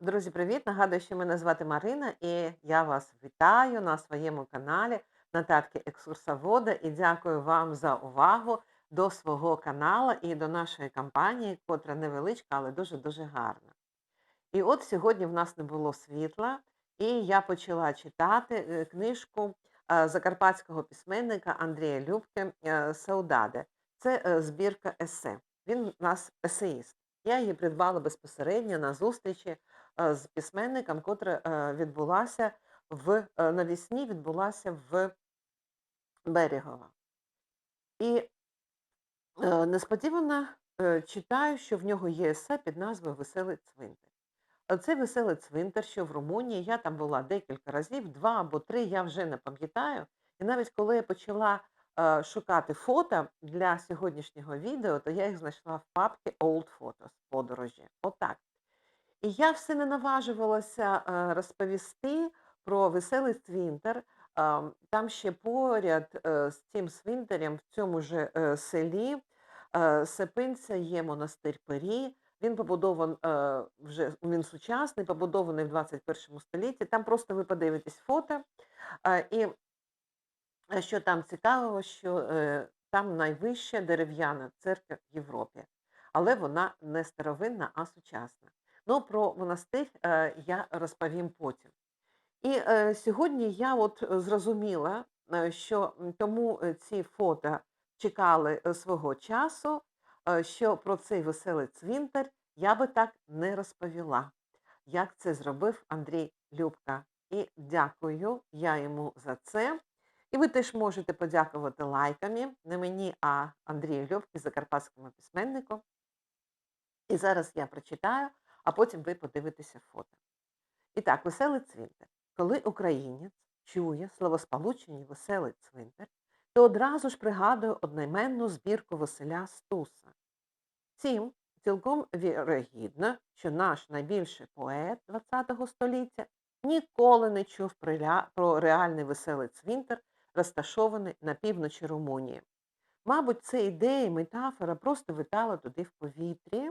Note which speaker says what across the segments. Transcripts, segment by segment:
Speaker 1: Друзі, привіт! Нагадую, що мене звати Марина, і я вас вітаю на своєму каналі Нотатки екскурсовода і дякую вам за увагу до свого каналу і до нашої кампанії, котра невеличка, але дуже-дуже гарна. І от сьогодні в нас не було світла, і я почала читати е, книжку е, закарпатського письменника Андрія Любки е, Саудаде. Це збірка есе. Він у нас есеїст. Я її придбала безпосередньо на зустрічі з письменником, котра е, відбулася в е, навісні, відбулася в Берегова. І е, несподівано е, читаю, що в нього є есе під назвою Веселий цвинтар. Е, Це веселий цвинтар, що в Румунії. Я там була декілька разів, два або три, я вже не пам'ятаю. І навіть коли я почала е, шукати фото для сьогоднішнього відео, то я їх знайшла в папці Old Photos подорожі. Отак. І я все не наважувалася е, розповісти про веселий. Ам, Там ще поряд е, з цим цвинтарем в цьому ж е, селі Сепинця є монастир Пері. Він побудований вже він сучасний, побудований в 21 столітті. Там просто ви подивитесь фото. І що там цікавого, що там найвища дерев'яна церква в Європі, але вона не старовинна, а сучасна. Ну, про монастир е, я розповім потім. І е, сьогодні я от е, зрозуміла, що тому ці фото чекали свого часу, що про цей веселий цвинтар я би так не розповіла, як це зробив Андрій Любка. І дякую я йому за це. І ви теж можете подякувати лайками не мені, а Андрію Любки, закарпатському письменнику. І зараз я прочитаю, а потім ви подивитеся фото. І так, веселий цвинтар. Коли українець чує словосполучення веселий цвинтар, то одразу ж пригадує одноіменну збірку Василя Стуса. Втім, цілком вірогідно, що наш найбільший поет ХХ століття ніколи не чув про реальний веселий цвинтар, розташований на півночі Румунії. Мабуть, це ідея метафора просто витала туди в повітрі,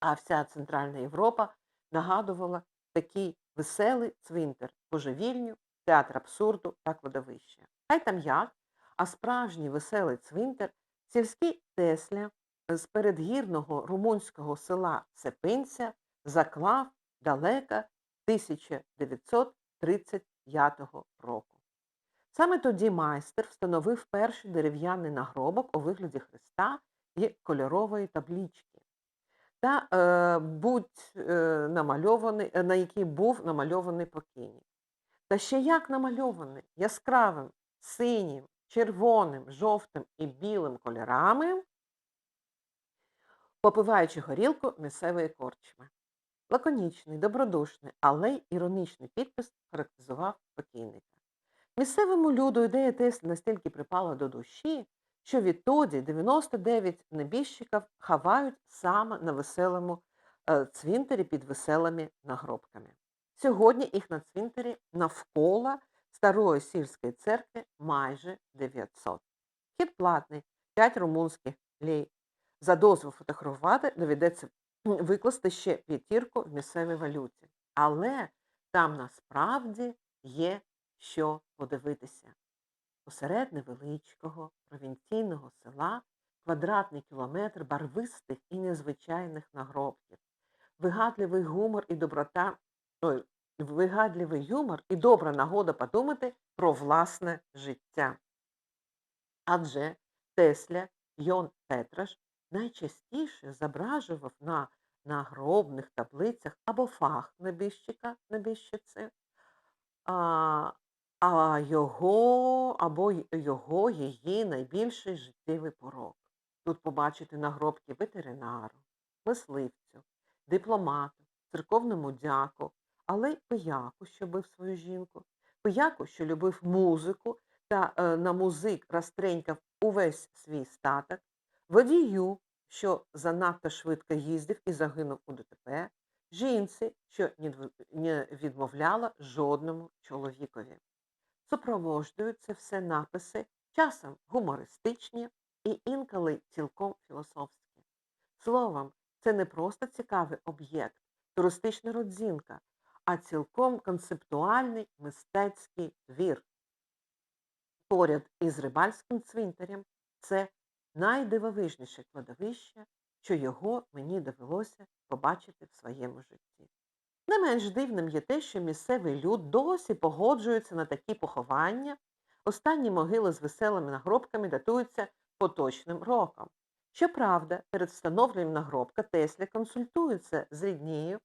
Speaker 1: а вся Центральна Європа нагадувала такий веселий цвинтар, божевільню, театр абсурду та кладовище. Хай там як, а справжній веселий цвинтар сільський Тесля з передгірного румунського села Сепинця заклав далека 1935 року. Саме тоді майстер встановив перший дерев'яний нагробок у вигляді Христа і кольорової таблічки та е, будь е, намальований, е, на якій був намальований покійник. Та ще як намальований яскравим, синім, червоним, жовтим і білим кольорами, попиваючи горілку місцевої корчми. Лаконічний, добродушний, але й іронічний підпис характеризував покійника. Місцевому люду ідея Тесли настільки припала до душі, що відтоді 99 небіжчиків ховають саме на веселому е, цвинтарі під веселими нагробками. Сьогодні їх на цвинтарі навколо старої сільської церкви майже 900. Вхід платний 5 румунських лей. За дозвіл фотографувати доведеться викласти ще п'ятірку в місцевій валюті. Але там насправді є що подивитися. Посеред невеличкого провінційного села квадратний кілометр барвистих і незвичайних нагробків. Вигадливий гумор і доброта, ой, вигадливий юмор і добра нагода подумати про власне життя. Адже Тесля Йон Петраш найчастіше зображував на нагробних таблицях або фах небіжчика, небіжчиці, а, а його або його її найбільший життєвий порок. Тут побачити нагробки ветеринару, мисливцю, дипломату, церковному дяку, але й пияку, що бив свою жінку, пияку, що любив музику та е, на музик розтренькав увесь свій статок, водію, що занадто швидко їздив і загинув у ДТП, жінці, що не відмовляла жодному чоловікові. Супроводжують це все написи, часом гумористичні і інколи цілком філософські. Словом, це не просто цікавий об'єкт, туристична родзинка, а цілком концептуальний мистецький твір. Поряд із рибальським цвинтарем це найдивовижніше кладовище, що його мені довелося побачити в своєму житті. Не менш дивним є те, що місцевий люд досі погоджується на такі поховання. Останні могили з веселими нагробками датуються поточним роком. Щоправда, перед встановленням нагробка Тесля консультується з ріднією,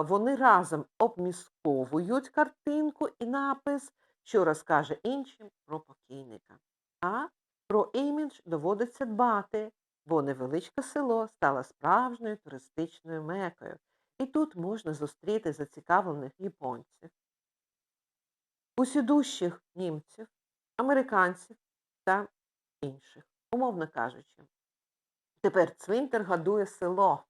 Speaker 1: вони разом обмісковують картинку і напис, що розкаже іншим про покійника. А про імідж доводиться дбати, бо невеличке село стало справжньою туристичною мекою, і тут можна зустріти зацікавлених японців, усідущих німців, американців та інших, умовно кажучи. Тепер цвинтар годує село.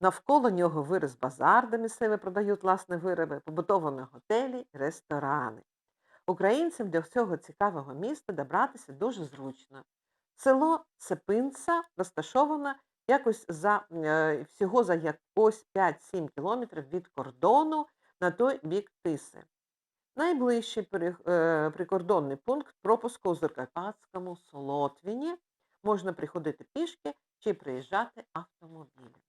Speaker 1: Навколо нього вирос базар, де місцеві продають власне вироби, побутовані готелі ресторани. Українцям до цього цікавого міста добратися дуже зручно. Село Цепинца розташоване якось за е, всього за якось 5-7 кілометрів від кордону на той бік Тиси. Найближчий е, прикордонний пункт пропуску у Закарпатському Солотвіні. Можна приходити пішки чи приїжджати автомобілем.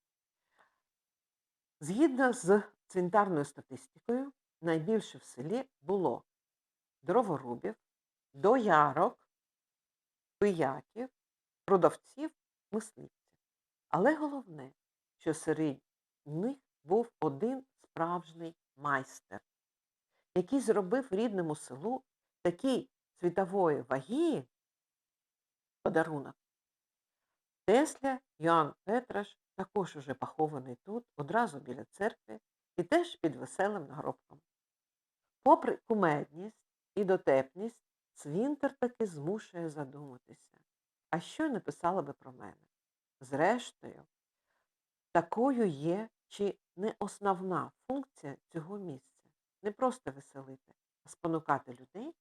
Speaker 1: Згідно з цвинтарною статистикою, найбільше в селі було дроворубів, доярок, пияків, продавців, мисливців. Але головне, що серед них був один справжній майстер, який зробив рідному селу такий світової ваги подарунок. Тесля Йоанн Петраш також уже похований тут, одразу біля церкви, і теж під веселим нагробком. Попри кумедність і дотепність, цвінтар таки змушує задуматися. А що написала би про мене? Зрештою, такою є чи не основна функція цього місця не просто веселити, а спонукати людей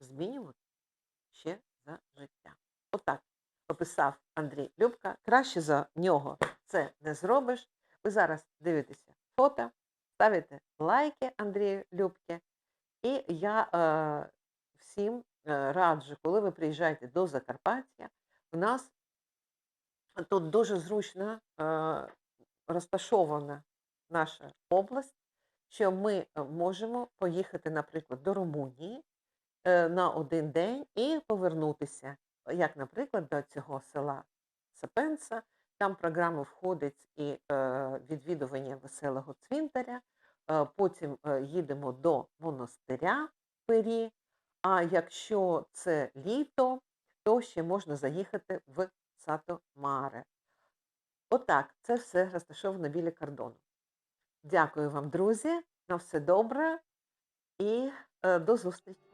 Speaker 1: змінювати ще за життя. Отак описав Андрій Любка. Краще за нього це не зробиш. Ви зараз дивитеся фото, ставите лайки Андрію Любки. І я е, всім е, раджу, коли ви приїжджаєте до Закарпаття, у нас тут дуже зручно розташована наша область, що ми можемо поїхати, наприклад, до Румунії е, на один день і повернутися, як, наприклад, до цього села Сапенца. Там в програму входить і е, відвідування веселого цвинтаря, е, потім їдемо до монастиря Пері, а якщо це літо, то ще можна заїхати в Сато Маре. Отак, це все розташовано біля кордону. Дякую вам, друзі, на все добре і е, до зустрічі!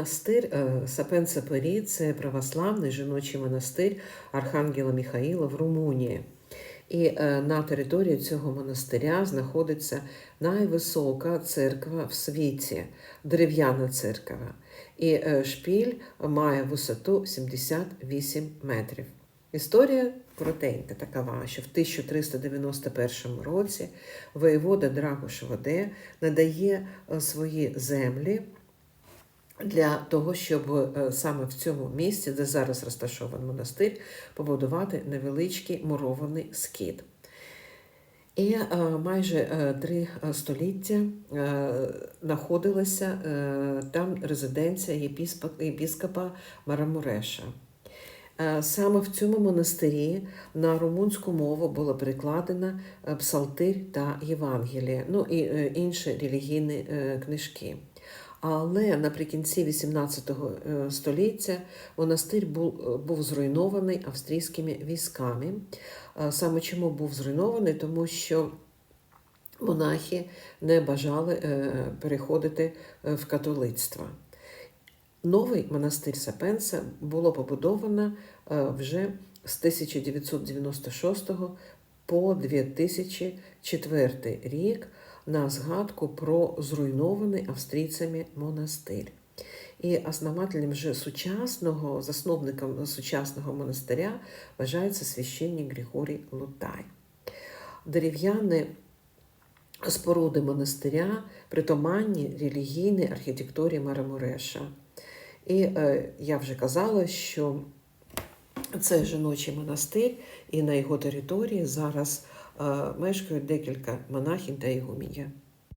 Speaker 1: Монастир е, Сапен-Сапері це православний жіночий монастир Архангела Міхаїла в Румунії. І е, на території цього монастиря знаходиться найвисока церква в світі, дерев'яна церква. І е, шпіль має висоту 78 метрів. Історія коротенька такова, що в 1391 році воєвода Драгош Воде надає е, свої землі для того, щоб е, саме в цьому місці, де зараз розташований монастир, побудувати невеличкий мурований скит. І е, майже е, три століття знаходилася там резиденція єпіскопа Марамуреша. Саме в цьому монастирі на румунську мову було перекладено псалтир та Євангеліє, ну і інші релігійні книжки. Але наприкінці XVIII е, століття монастир був, був зруйнований австрійськими військами. Е, Саме чому був зруйнований? Тому що монахи не бажали е, переходити в католицтво. Новий монастир Сапенса було побудовано вже з 1996 по 2004 рік на згадку про зруйнований австрійцями монастир. І основателем вже сучасного, засновником сучасного монастиря вважається священник Григорій Лутай. Дерев'яні споруди монастиря притаманні релігійній архітектурі Марамуреша. І е, я вже казала, що це жіночий монастир, і на його території зараз мешкають декілька монахів та ігумія.